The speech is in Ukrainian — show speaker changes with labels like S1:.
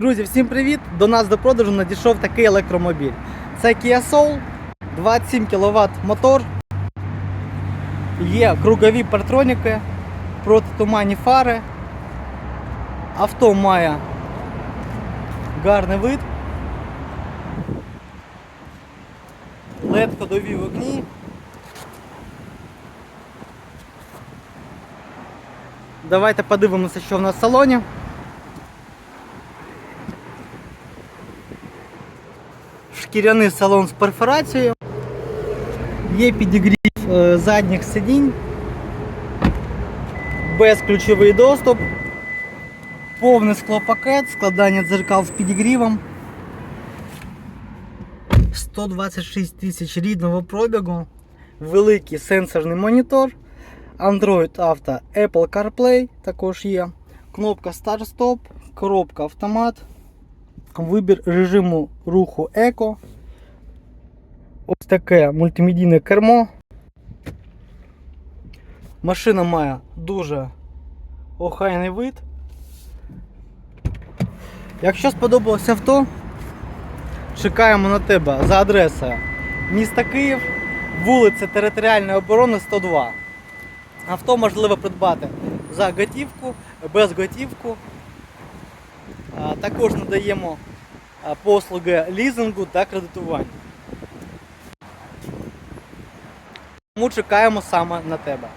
S1: Друзі, всім привіт! До нас до продажу надійшов такий електромобіль. Це Kia Soul, 27 кВт мотор. Є кругові партроніки, протитуманні фари. Авто має гарний вид. LED ходові вогні. Давайте подивимося, що в нас в салоні. Шкіряний салон з перфорацією. Є підігрів е, задніх сидінь, безключовий доступ, повний склопакет, складання дзеркал з підігрівом. 126 тисяч рідного пробігу, великий сенсорний монітор, Android Auto, Apple CarPlay також є, кнопка Start-Stop, коробка автомат, вибір режиму руху еко. Ось таке мультимедійне кермо. Машина має дуже охайний вид. Якщо сподобалось авто, чекаємо на тебе за адресою міста Київ, вулиця Територіальної оборони 102. Авто можливо придбати за готівку, без готівку. Також надаємо послуги лізингу та кредитування. Тому чекаємо саме на тебе.